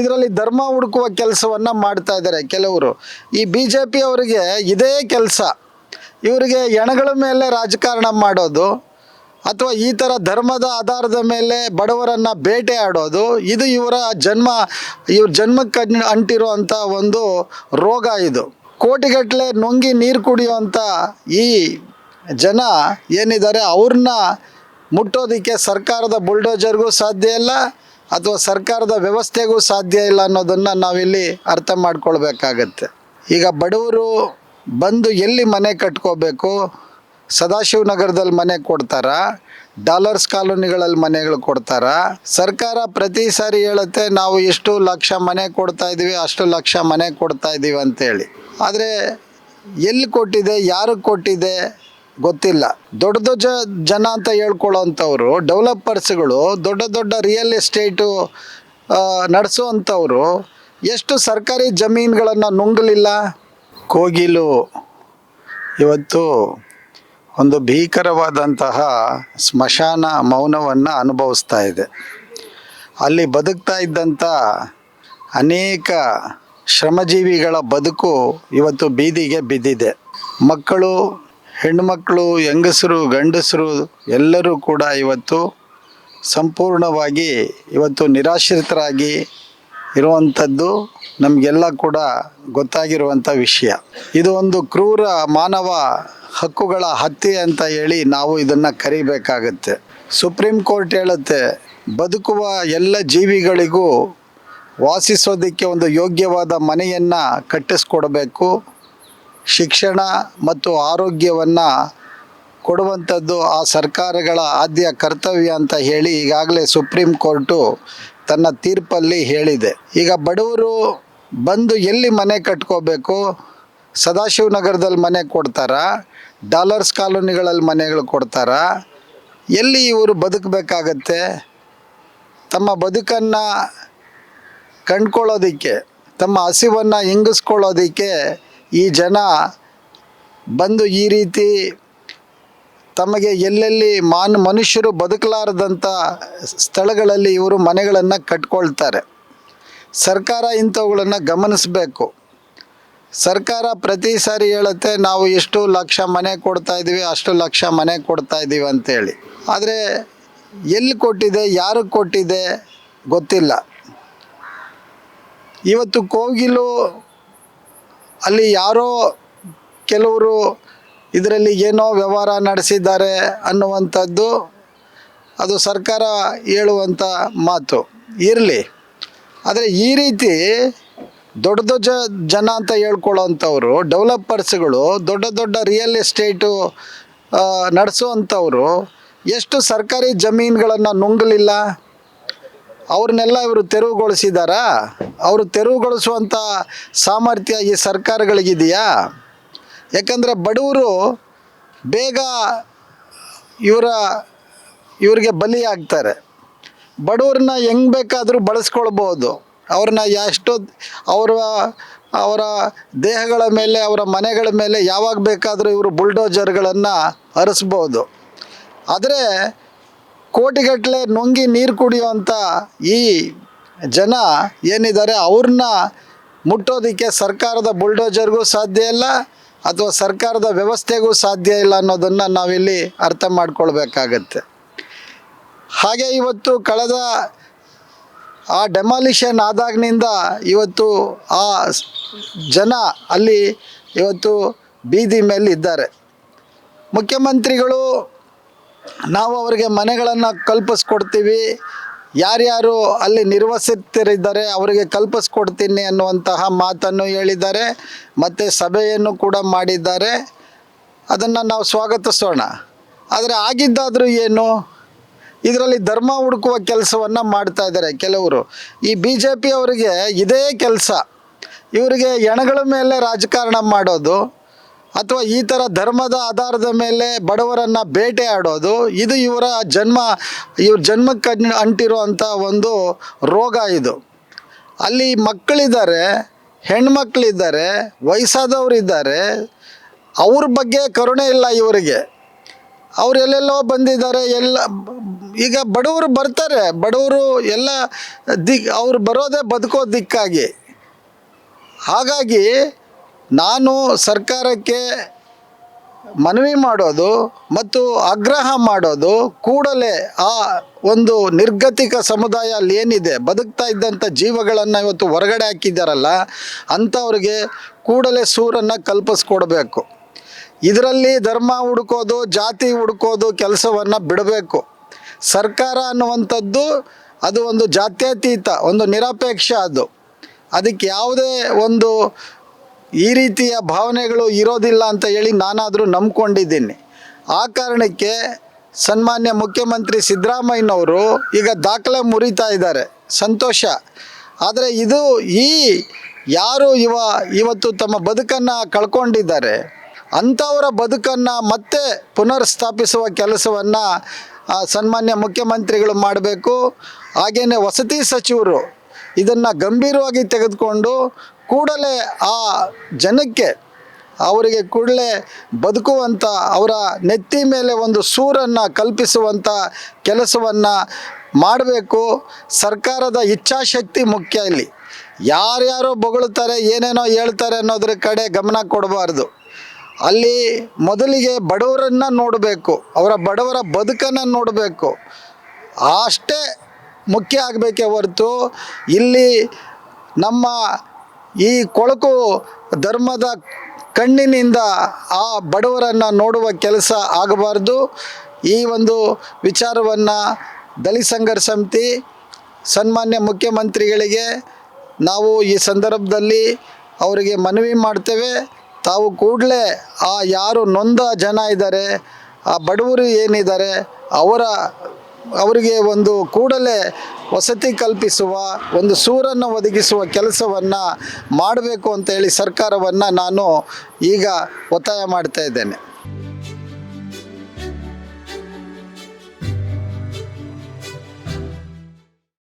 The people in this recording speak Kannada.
ಇದರಲ್ಲಿ ಧರ್ಮ ಹುಡುಕುವ ಕೆಲಸವನ್ನು ಮಾಡ್ತಾ ಇದ್ದಾರೆ ಕೆಲವರು. ಈ ಬಿ ಜೆ ಪಿ ಅವರಿಗೆ ಇದೇ ಕೆಲಸ. ಇವರಿಗೆ ಎಣಗಳ ಮೇಲೆ ರಾಜಕಾರಣ ಮಾಡೋದು, ಅಥವಾ ಈ ಥರ ಧರ್ಮದ ಆಧಾರದ ಮೇಲೆ ಬಡವರನ್ನು ಬೇಟೆ ಆಡೋದು, ಇದು ಇವರ ಜನ್ಮ, ಇವ್ರ ಜನ್ಮಕ್ಕೆ ಅಂಟಿರುವಂಥ ಒಂದು ರೋಗ ಇದು. ಕೋಟಿಗಟ್ಟಲೆ ನುಂಗಿ ನೀರು ಕುಡಿಯುವಂಥ ಈ ಜನ ಏನಿದ್ದಾರೆ ಅವ್ರನ್ನ ಮುಟ್ಟೋದಕ್ಕೆ ಸರ್ಕಾರದ ಬುಲ್ಡೋಜರ್ಗೂ ಸಾಧ್ಯ ಇಲ್ಲ. ಅಥವಾ ಸರ್ಕಾರದ ವ್ಯವಸ್ಥೆಗೂ ಸಾಧ್ಯ ಇಲ್ಲ ಅನ್ನೋದನ್ನು ನಾವಿಲ್ಲಿ ಅರ್ಥ ಮಾಡ್ಕೊಳ್ಬೇಕಾಗತ್ತೆ. ಈಗ ಬಡವರು ಬಂದು ಎಲ್ಲಿ ಮನೆ ಕಟ್ಕೋಬೇಕು? ಸದಾಶಿವನಗರದಲ್ಲಿ ಮನೆ ಕೊಡ್ತಾರ? ಡಾಲರ್ಸ್ ಕಾಲೋನಿಗಳಲ್ಲಿ ಮನೆಗಳು ಕೊಡ್ತಾರ? ಸರ್ಕಾರ ಪ್ರತಿ ಸಾರಿ ಹೇಳುತ್ತೆ, ನಾವು ಎಷ್ಟು ಲಕ್ಷ ಮನೆ ಕೊಡ್ತಾ ಇದೀವಿ ಅಷ್ಟು ಲಕ್ಷ ಮನೆ ಕೊಡ್ತಾ ಇದ್ದೀವಿ ಅಂತೇಳಿ. ಆದರೆ ಎಲ್ಲಿ ಕೊಟ್ಟಿದೆ, ಯಾರಿಗೆ ಕೊಟ್ಟಿದೆ? ಗೊತ್ತಿಲ್ಲ. ದೊಡ್ಡ ದೊಡ್ಡ ಜನ ಅಂತ ಹೇಳ್ಕೊಳ್ಳೋವಂಥವ್ರು ಡೆವಲಪರ್ಸ್ಗಳು, ದೊಡ್ಡ ದೊಡ್ಡ ರಿಯಲ್ ಎಸ್ಟೇಟು ನಡೆಸುವಂಥವ್ರು ಎಷ್ಟು ಸರ್ಕಾರಿ ಜಮೀನುಗಳನ್ನು ನುಂಗಲಿಲ್ಲ? ಕೋಗಿಲು. ಇವತ್ತು ಒಂದು ಭೀಕರವಾದಂತಹ ಸ್ಮಶಾನ ಮೌನವನ್ನು ಅನುಭವಿಸ್ತಾ ಇದೆ. ಅಲ್ಲಿ ಬದುಕ್ತಾ ಇದ್ದಂಥ ಅನೇಕ ಶ್ರಮಜೀವಿಗಳ ಬದುಕು ಇವತ್ತು ಬೀದಿಗೆ ಬಿದ್ದಿದೆ. ಮಕ್ಕಳು ಹೆಣ್ಣುಮಕ್ಕಳು, ಹೆಂಗಸರು, ಗಂಡಸರು ಎಲ್ಲರೂ ಕೂಡ ಇವತ್ತು ಸಂಪೂರ್ಣವಾಗಿ ಇವತ್ತು ನಿರಾಶ್ರಿತರಾಗಿ ಇರುವಂಥದ್ದು ನಮಗೆಲ್ಲ ಕೂಡ ಗೊತ್ತಾಗಿರುವಂಥ ವಿಷಯ. ಇದು ಒಂದು ಕ್ರೂರ ಮಾನವ ಹಕ್ಕುಗಳ ಹತ್ಯೆ ಅಂತ ಹೇಳಿ ನಾವು ಇದನ್ನು ಕರಿಬೇಕಾಗತ್ತೆ. ಸುಪ್ರೀಂ ಕೋರ್ಟ್ ಹೇಳುತ್ತೆ, ಬದುಕುವ ಎಲ್ಲ ಜೀವಿಗಳಿಗೂ ವಾಸಿಸೋದಕ್ಕೆ ಒಂದು ಯೋಗ್ಯವಾದ ಮನೆಯನ್ನು ಕಟ್ಟಿಸ್ಕೊಡ್ಬೇಕು. ಶಿಕ್ಷಣ ಮತ್ತು ಆರೋಗ್ಯವನ್ನು ಕೊಡುವಂಥದ್ದು ಆ ಸರ್ಕಾರಗಳ ಆದ್ಯ ಕರ್ತವ್ಯ ಅಂತ ಹೇಳಿ ಈಗಾಗಲೇ ಸುಪ್ರೀಂ ಕೋರ್ಟು ತನ್ನ ತೀರ್ಪಲ್ಲಿ ಹೇಳಿದೆ. ಈಗ ಬಡವರು ಬಂದು ಎಲ್ಲಿ ಮನೆ ಕಟ್ಕೋಬೇಕು? ಸದಾಶಿವನಗರದಲ್ಲಿ ಮನೆ ಕೊಡ್ತಾರ? ಡಾಲರ್ಸ್ ಕಾಲೋನಿಗಳಲ್ಲಿ ಮನೆಗಳು ಕೊಡ್ತಾರ? ಎಲ್ಲಿ ಇವರು ಬದುಕಬೇಕಾಗತ್ತೆ? ತಮ್ಮ ಬದುಕನ್ನು ಕಂಡ್ಕೊಳ್ಳೋದಕ್ಕೆ, ತಮ್ಮ ಹಸಿವನ್ನು ಹಿಂಗಿಸ್ಕೊಳ್ಳೋದಕ್ಕೆ ಈ ಜನ ಬಂದು ಈ ರೀತಿ ತಮಗೆ ಎಲ್ಲೆಲ್ಲಿ ಮಾನ್ ಮನುಷ್ಯರು ಬದುಕಲಾರದಂಥ ಸ್ಥಳಗಳಲ್ಲಿ ಇವರು ಮನೆಗಳನ್ನು ಕಟ್ಕೊಳ್ತಾರೆ. ಸರ್ಕಾರ ಇಂಥವುಗಳನ್ನು ಗಮನಿಸಬೇಕು. ಸರ್ಕಾರ ಪ್ರತಿ ಸಾರಿ ಹೇಳುತ್ತೆ, ನಾವು ಎಷ್ಟು ಲಕ್ಷ ಮನೆ ಕೊಡ್ತಾ ಇದ್ದೀವಿ, ಅಷ್ಟು ಲಕ್ಷ ಮನೆ ಕೊಡ್ತಾ ಇದ್ದೀವಿ ಅಂತೇಳಿ. ಆದರೆ ಎಲ್ಲಿ ಕೊಟ್ಟಿದೆ ಯಾರಿಗೆ ಕೊಟ್ಟಿದೆ ಗೊತ್ತಿಲ್ಲ. ಇವತ್ತು ಕೋಗಿಲು ಅಲ್ಲಿ ಯಾರೋ ಕೆಲವರು ಇದರಲ್ಲಿ ಏನೋ ವ್ಯವಹಾರ ನಡೆಸಿದ್ದಾರೆ ಅನ್ನುವಂಥದ್ದು ಅದು ಸರ್ಕಾರ ಹೇಳುವಂಥ ಮಾತು. ಇರಲಿ. ಆದರೆ ಈ ರೀತಿ ದೊಡ್ಡ ದೊಡ್ಡ ಜನ ಅಂತ ಹೇಳ್ಕೊಳ್ಳೋವಂಥವ್ರು ಡೆವಲಪರ್ಸ್ಗಳು, ದೊಡ್ಡ ದೊಡ್ಡ ರಿಯಲ್ ಎಸ್ಟೇಟು ನಡೆಸುವಂಥವ್ರು ಎಷ್ಟು ಸರ್ಕಾರಿ ಜಮೀನುಗಳನ್ನು ನುಂಗಲಿಲ್ಲ? ಅವ್ರನ್ನೆಲ್ಲ ಇವರು ತೆರವುಗೊಳಿಸಿದಾರಾ? ಅವರು ತೆರವುಗೊಳಿಸುವಂಥ ಸಾಮರ್ಥ್ಯ ಈ ಸರ್ಕಾರಗಳಿಗಿದೆಯಾ? ಯಾಕಂದರೆ ಬಡವರು ಬೇಗ ಇವರ, ಇವರಿಗೆ ಬಲಿಯಾಗ್ತಾರೆ. ಬಡವ್ರನ್ನ ಹೆಂಗೆ ಬೇಕಾದರೂ ಬಳಸ್ಕೊಳ್ಬೋದು. ಅವ್ರನ್ನ ಎಷ್ಟೋ, ಅವರ ಅವರ ದೇಹಗಳ ಮೇಲೆ, ಅವರ ಮನೆಗಳ ಮೇಲೆ ಯಾವಾಗ ಬೇಕಾದರೂ ಇವರು ಬುಲ್ಡೋಜರ್ಗಳನ್ನು ಹರಿಸ್ಬೋದು. ಆದರೆ ಕೋಟಿಗಟ್ಟಲೆ ನುಂಗಿ ನೀರು ಕುಡಿಯುವಂಥ ಈ ಜನ ಏನಿದ್ದಾರೆ ಅವ್ರನ್ನ ಮುಟ್ಟೋದಕ್ಕೆ ಸರ್ಕಾರದ ಬುಲ್ಡೋಜರ್ಗೂ ಸಾಧ್ಯ ಇಲ್ಲ ಅಥವಾ ಸರ್ಕಾರದ ವ್ಯವಸ್ಥೆಗೂ ಸಾಧ್ಯ ಇಲ್ಲ ಅನ್ನೋದನ್ನು ನಾವಿಲ್ಲಿ ಅರ್ಥ ಮಾಡ್ಕೊಳ್ಬೇಕಾಗತ್ತೆ. ಹಾಗೆ ಇವತ್ತು ಕಳೆದ ಆ ಡೆಮಾಲಿಷನ್ ಆದಾಗಿನಿಂದ ಇವತ್ತು ಆ ಜನ ಅಲ್ಲಿ ಇವತ್ತು ಬೀದಿ ಮೇಲೆ ಇದ್ದಾರೆ ಮುಖ್ಯಮಂತ್ರಿಗಳು ನಾವು ಅವರಿಗೆ ಮನೆಗಳನ್ನು ಕಲ್ಪಿಸ್ಕೊಡ್ತೀವಿ. ಯಾರ್ಯಾರು ಅಲ್ಲಿ ನಿರ್ವಸಿತರಿದ್ದಾರೆ ಅವರಿಗೆ ಕಲ್ಪಿಸ್ಕೊಡ್ತೀನಿ ಅನ್ನುವಂತಹ ಮಾತನ್ನು ಹೇಳಿದ್ದಾರೆ. ಮತ್ತು ಸಭೆಯನ್ನು ಕೂಡ ಮಾಡಿದ್ದಾರೆ. ಅದನ್ನು ನಾವು ಸ್ವಾಗತಿಸೋಣ. ಆದರೆ ಆಗಿದ್ದಾದರೂ ಏನು? ಇದರಲ್ಲಿ ಧರ್ಮ ಹುಡುಕುವ ಕೆಲಸವನ್ನು ಮಾಡ್ತಾ ಇದ್ದಾರೆ ಕೆಲವರು. ಈ ಬಿ ಜೆ ಪಿ ಅವರಿಗೆ ಇದೇ ಕೆಲಸ. ಇವರಿಗೆ ಹೆಣಗಳ ಮೇಲೆ ರಾಜಕಾರಣ ಮಾಡೋದು. ಅಥವಾ ಈ ಥರ ಧರ್ಮದ ಆಧಾರದ ಮೇಲೆ ಬಡವರನ್ನು ಬೇಟೆ ಇದು ಇವರ ಜನ್ಮ, ಇವ್ರ ಜನ್ಮಕ್ಕೆ ಅಂಟಿರೋ ಅಂಟಿರುವಂಥ ಒಂದು ರೋಗ ಇದು. ಅಲ್ಲಿ ಮಕ್ಕಳಿದ್ದಾರೆ, ಹೆಣ್ಮಕ್ಳಿದ್ದಾರೆ ವಯಸ್ಸಾದವರು ಇದ್ದಾರೆ ಅವ್ರ ಬಗ್ಗೆ ಕರುಣೆ ಇಲ್ಲ ಇವರಿಗೆ. ಅವ್ರು ಎಲ್ಲೆಲ್ಲೋ ಬಂದಿದ್ದಾರೆ, ಎಲ್ಲ, ಈಗ ಬಡವರು ಬರ್ತಾರೆ, ಬಡವರು ಎಲ್ಲ ದಿಕ್, ಅವ್ರು ಬರೋದೇ ಬದುಕೋ ದಿಕ್ಕಾಗಿ. ಹಾಗಾಗಿ ನಾನು ಸರ್ಕಾರಕ್ಕೆ ಮನವಿ ಮಾಡೋದು ಮತ್ತು ಆಗ್ರಹ ಮಾಡೋದು ಕೂಡಲೇ ಆ ಒಂದು ನಿರ್ಗತಿಕ ಸಮುದಾಯ ಅಲ್ಲಿ ಏನಿದೆ, ಬದುಕ್ತಾ ಇದ್ದಂಥ ಜೀವಗಳನ್ನು ಇವತ್ತು ಹೊರಗಡೆ ಹಾಕಿದ್ದಾರಲ್ಲ ಅಂಥವ್ರಿಗೆ ಕೂಡಲೇ ಸೂರನ್ನು ಕಲ್ಪಿಸ್ಕೊಡ್ಬೇಕು. ಇದರಲ್ಲಿ ಧರ್ಮ ಹುಡುಕೋದು, ಜಾತಿ ಹುಡುಕೋದು ಕೆಲಸವನ್ನು ಬಿಡಬೇಕು. ಸರ್ಕಾರ ಅನ್ನುವಂಥದ್ದು ಅದು ಒಂದು ಜಾತ್ಯತೀತ, ಒಂದು ನಿರಪೇಕ್ಷ ಅದು. ಅದಕ್ಕೆ ಯಾವುದೇ ಒಂದು ಈ ರೀತಿಯ ಭಾವನೆಗಳು ಇರೋದಿಲ್ಲ ಅಂತ ಹೇಳಿ ನಾನಾದರೂ ನಂಬ್ಕೊಂಡಿದ್ದೀನಿ. ಆ ಕಾರಣಕ್ಕೆ ಸನ್ಮಾನ್ಯ ಮುಖ್ಯಮಂತ್ರಿ ಸಿದ್ದರಾಮಯ್ಯನವರು ಈಗ ದಾಖಲೆ ಮುರಿತಾ ಇದ್ದಾರೆ. ಸಂತೋಷ. ಆದರೆ ಇದು ಈ ಯಾರು ಇವ ಇವತ್ತು ತಮ್ಮ ಬದುಕನ್ನು ಕಳ್ಕೊಂಡಿದ್ದಾರೆ. ಅಂಥವರ ಬದುಕನ್ನು ಮತ್ತೆ ಪುನರ್ ಸ್ಥಾಪಿಸುವ ಕೆಲಸವನ್ನು ಸನ್ಮಾನ್ಯ ಮುಖ್ಯಮಂತ್ರಿಗಳು ಮಾಡಬೇಕು. ಹಾಗೆಯೇ ವಸತಿ ಸಚಿವರು ಇದನ್ನು ಗಂಭೀರವಾಗಿ ತೆಗೆದುಕೊಂಡು ಕೂಡಲೇ ಆ ಜನಕ್ಕೆ, ಅವರಿಗೆ ಕೂಡಲೇ ಬದುಕುವಂಥ ಅವರ ನೆತ್ತಿ ಮೇಲೆ ಒಂದು ಸೂರನ್ನು ಕಲ್ಪಿಸುವಂಥ ಕೆಲಸವನ್ನು ಮಾಡಬೇಕು. ಸರ್ಕಾರದ ಇಚ್ಛಾಶಕ್ತಿ ಮುಖ್ಯ ಇಲ್ಲಿ. ಯಾರ್ಯಾರೋ ಬೊಗಳುತ್ತಾರೆ, ಏನೇನೋ ಹೇಳ್ತಾರೆ ಅನ್ನೋದ್ರ ಕಡೆ ಗಮನ ಕೊಡಬಾರ್ದು. ಅಲ್ಲಿ ಮೊದಲಿಗೆ ಬಡವರನ್ನು ನೋಡಬೇಕು, ಅವರ ಬಡವರ ಬದುಕನ್ನು ನೋಡಬೇಕು. ಅಷ್ಟೇ ಮುಖ್ಯ ಆಗಬೇಕೇ ಹೊರತು, ಇಲ್ಲಿ ನಮ್ಮ ಈ ಕೊಳಕು ಧರ್ಮದ ಕಣ್ಣಿನಿಂದ ಆ ಬಡವರನ್ನು ನೋಡುವ ಕೆಲಸ ಆಗಬಾರ್ದು. ಈ ಒಂದು ವಿಚಾರವನ್ನು ದಲಿತ ಸಂಘರ್ಷ ಸಮಿತಿ, ಸನ್ಮಾನ್ಯ ಮುಖ್ಯಮಂತ್ರಿಗಳಿಗೆ ನಾವು ಈ ಸಂದರ್ಭದಲ್ಲಿ ಅವರಿಗೆ ಮನವಿ ಮಾಡ್ತೇವೆ. ತಾವು ಕೂಡಲೇ ಆ ಯಾರು ನೊಂದ ಜನ ಇದ್ದಾರೆ, ಆ ಬಡವರು ಏನಿದ್ದಾರೆ, ಅವರ ಅವರಿಗೆ ಒಂದು ಕೂಡಲೇ ವಸತಿ ಕಲ್ಪಿಸುವ, ಒಂದು ಸೂರನ್ನು ಒದಗಿಸುವ ಕೆಲಸವನ್ನು ಮಾಡಬೇಕು ಅಂತೇಳಿ ಸರ್ಕಾರವನ್ನು ನಾನು ಈಗ ಒತ್ತಾಯ ಮಾಡ್ತಾ ಇದ್ದೇನೆ.